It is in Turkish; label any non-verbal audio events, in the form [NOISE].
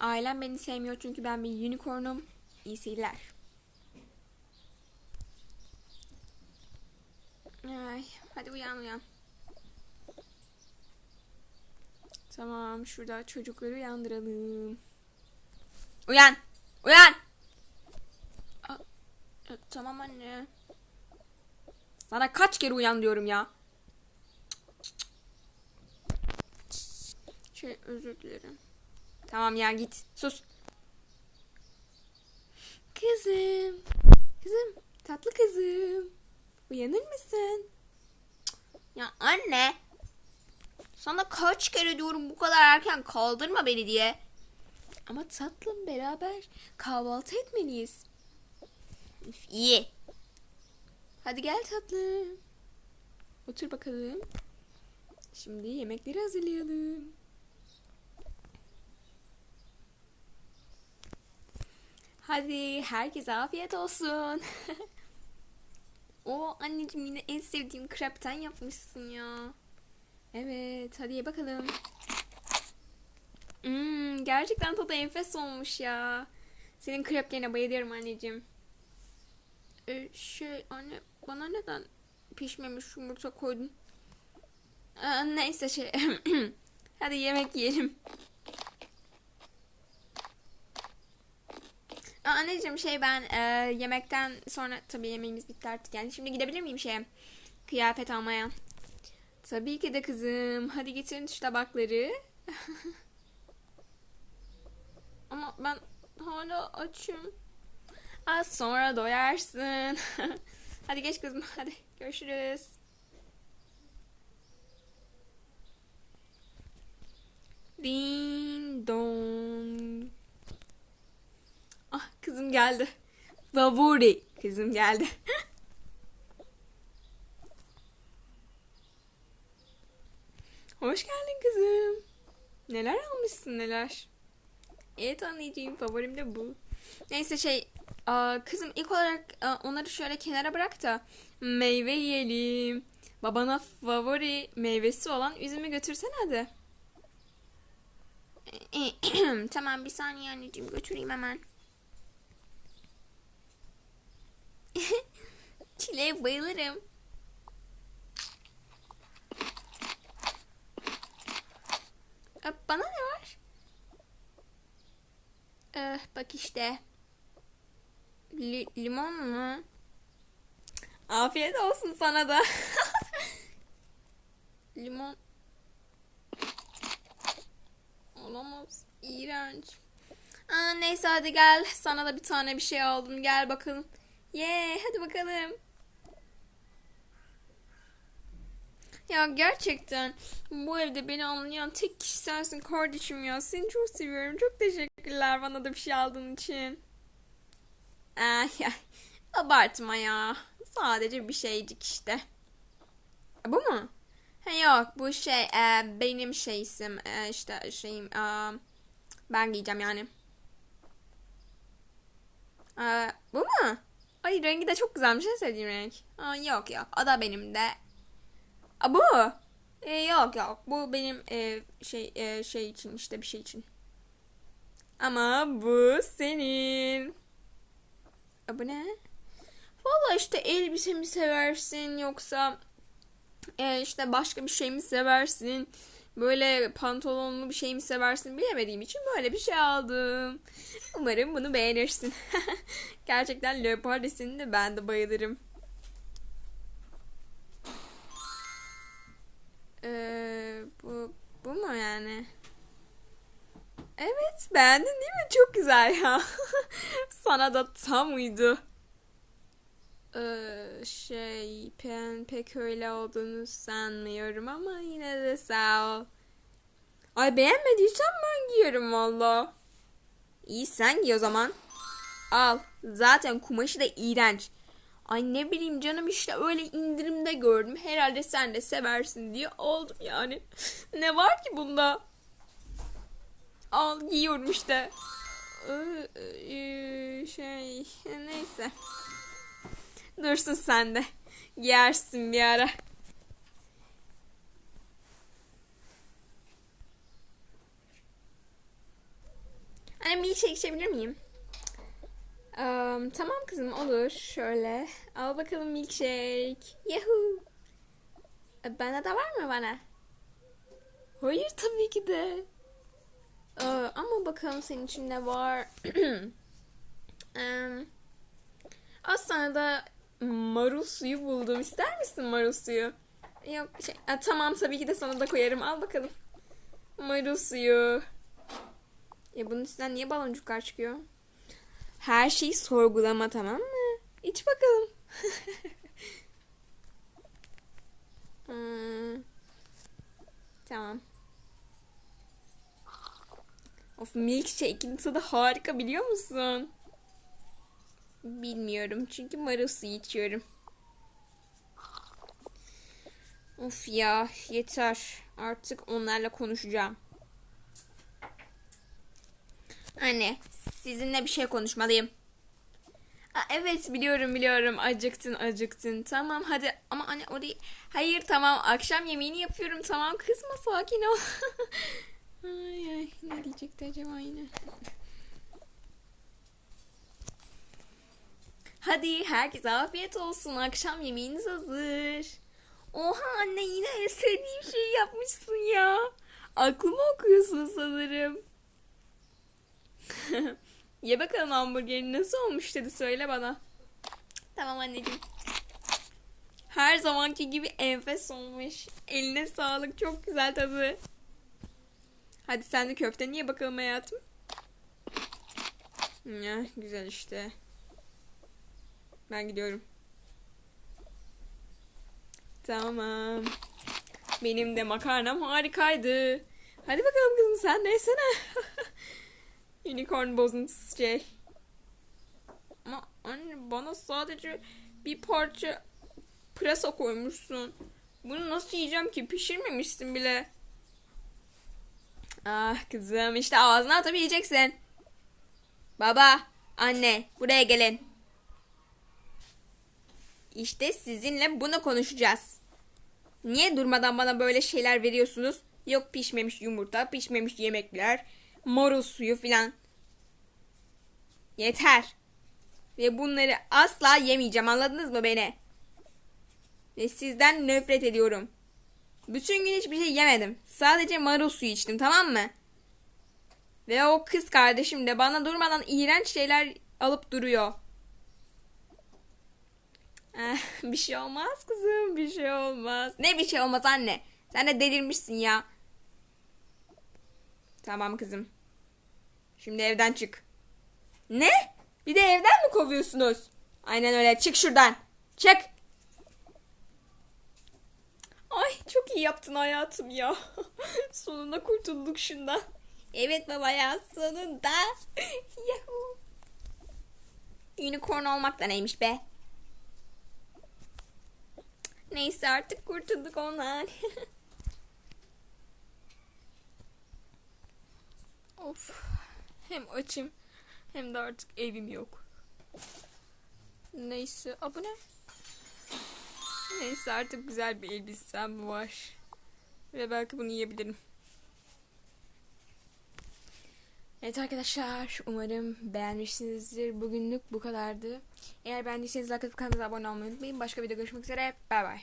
Ailem beni sevmiyor çünkü ben bir unicornum. İyi seyirler. Ay, hadi uyan uyan. Tamam, şurada çocukları uyandıralım. Uyan! Uyan! Aa, e, tamam anne. Sana kaç kere uyan diyorum ya. Şey özür dilerim. Tamam ya git. Sus. Kızım. Kızım. Tatlı kızım. Uyanır mısın? Ya anne. Sana kaç kere diyorum bu kadar erken kaldırma beni diye. Ama tatlım beraber kahvaltı etmeliyiz. Üf, iyi. Hadi gel tatlım. Otur bakalım. Şimdi yemekleri hazırlayalım. Hadi herkese afiyet olsun. [LAUGHS] o anneciğim yine en sevdiğim krepten yapmışsın ya. Evet hadi ye bakalım. Hmm, gerçekten tadı enfes olmuş ya. Senin kreplerine bayılıyorum anneciğim. Ee, şey anne bana neden pişmemiş yumurta koydun? Aa, neyse şey. [CLEARS THROAT] hadi yemek yiyelim. Anneciğim şey ben e, yemekten sonra tabii yemeğimiz bitti artık yani şimdi gidebilir miyim şeye kıyafet almaya? Tabii ki de kızım. Hadi getirin şu tabakları. [LAUGHS] Ama ben hala açım. Az sonra doyarsın. [LAUGHS] hadi geç kızım. Hadi görüşürüz. Ding dong. Ah geldi. Favori kızım geldi. [LAUGHS] Hoş geldin kızım. Neler almışsın neler? Evet anneciğim favorim de bu. Neyse şey kızım ilk olarak onları şöyle kenara bırak da meyve yiyelim. Babana favori meyvesi olan üzümü götürsen hadi. [CLEARS THROAT] tamam bir saniye anneciğim götüreyim hemen. [LAUGHS] Çileğe bayılırım. Bana ne var? Ee, bak işte. Li- limon mu? Afiyet olsun sana da. [LAUGHS] limon. Olamaz. İğrenç. Aa, neyse hadi gel. Sana da bir tane bir şey aldım. Gel bakalım. Ye, hadi bakalım. Ya gerçekten bu evde beni anlayan tek kişi sensin kardeşim ya. Seni çok seviyorum. Çok teşekkürler bana da bir şey aldığın için. Ay ay. Abartma ya. Sadece bir şeycik işte. Bu mu? Ha yok bu şey e, benim şeysim e, işte şeyim e, ben giyeceğim yani. E, bu mu? Ay rengi de çok güzelmiş en sevdiğim renk. Aa, yok yok o da benim de. Aa, bu? E, yok yok bu benim e, şey e, şey için işte bir şey için. Ama bu senin. Aa, bu ne? Valla işte elbise mi seversin yoksa e, işte başka bir şey mi seversin? Böyle pantolonlu bir şey mi seversin bilemediğim için böyle bir şey aldım. Umarım bunu beğenirsin. [LAUGHS] Gerçekten leopar desenini de ben de bayılırım. Ee, bu, bu mu yani? Evet beğendin değil mi? Çok güzel ya. [LAUGHS] Sana da tam uydu. Ee, şey ben pek öyle olduğunu sanmıyorum ama yine de sağ ol. Ay beğenmediysen ben giyerim valla. İyi sen giy o zaman. Al. Zaten kumaşı da iğrenç. Ay ne bileyim canım işte öyle indirimde gördüm. Herhalde sen de seversin diye aldım yani. [LAUGHS] ne var ki bunda? Al giyiyorum işte. Ee, e, şey neyse. Dursun sen de. Giyersin bir ara. Anne bir şey içebilir miyim? Am, tamam kızım olur. Şöyle. Al bakalım milkshake. Yahoo. E, Bana da var mı bana? Hayır tabii ki de. Aa, ama bakalım senin için ne var. [CLEARS THROAT] Az sonra da marul suyu buldum. İster misin marul suyu? Yok şey, ha, tamam tabii ki de sana da koyarım. Al bakalım. Marul suyu. Ya bunun üstünden niye baloncuklar çıkıyor? Her şeyi sorgulama tamam mı? İç bakalım. [LAUGHS] Hmm. Tamam. Of milkshake'in tadı harika biliyor musun? Bilmiyorum çünkü marul içiyorum. Of ya yeter. Artık onlarla konuşacağım. Anne, sizinle bir şey konuşmalıyım. Aa, evet biliyorum biliyorum acıktın acıktın tamam hadi ama anne o değil hayır tamam akşam yemeğini yapıyorum tamam kızma sakin ol [LAUGHS] ay ay ne diyecekti acaba yine hadi herkese afiyet olsun akşam yemeğiniz hazır oha anne yine en sevdiğim şeyi yapmışsın ya aklımı okuyorsun sanırım [LAUGHS] Ye bakalım hamburgerin nasıl olmuş dedi söyle bana. Tamam anneciğim. Her zamanki gibi enfes olmuş. Eline sağlık çok güzel tadı. Hadi sen de köfteni ye bakalım hayatım. Ya güzel işte. Ben gidiyorum. Tamam. Benim de makarnam harikaydı. Hadi bakalım kızım sen de yesene. [LAUGHS] Unicorn bozuntusu şey. Ama anne bana sadece bir parça pırasa koymuşsun. Bunu nasıl yiyeceğim ki? Pişirmemişsin bile. Ah kızım işte ağzına atıp yiyeceksin. Baba, anne buraya gelin. İşte sizinle bunu konuşacağız. Niye durmadan bana böyle şeyler veriyorsunuz? Yok pişmemiş yumurta, pişmemiş yemekler, marul suyu filan. Yeter. Ve bunları asla yemeyeceğim anladınız mı beni? Ve sizden nefret ediyorum. Bütün gün hiçbir şey yemedim. Sadece marul suyu içtim tamam mı? Ve o kız kardeşim de bana durmadan iğrenç şeyler alıp duruyor. [LAUGHS] Bir şey olmaz kızım bir şey olmaz. Ne bir şey olmaz anne? Sen de delirmişsin ya. Tamam kızım. Şimdi evden çık. Ne? Bir de evden mi kovuyorsunuz? Aynen öyle. Çık şuradan. Çık. Ay çok iyi yaptın hayatım ya. [LAUGHS] sonunda kurtulduk şundan. Evet baba ya sonunda. [LAUGHS] Yahoo. Unicorn olmak da neymiş be? Neyse artık kurtulduk ondan. [LAUGHS] of. Hem açım hem de artık evim yok. Neyse. Aa, ne? Neyse artık güzel bir elbisem var. Ve belki bunu yiyebilirim. Evet arkadaşlar umarım beğenmişsinizdir. Bugünlük bu kadardı. Eğer beğendiyseniz like atıp kanalımıza abone olmayı unutmayın. Başka videoda görüşmek üzere. Bay bay.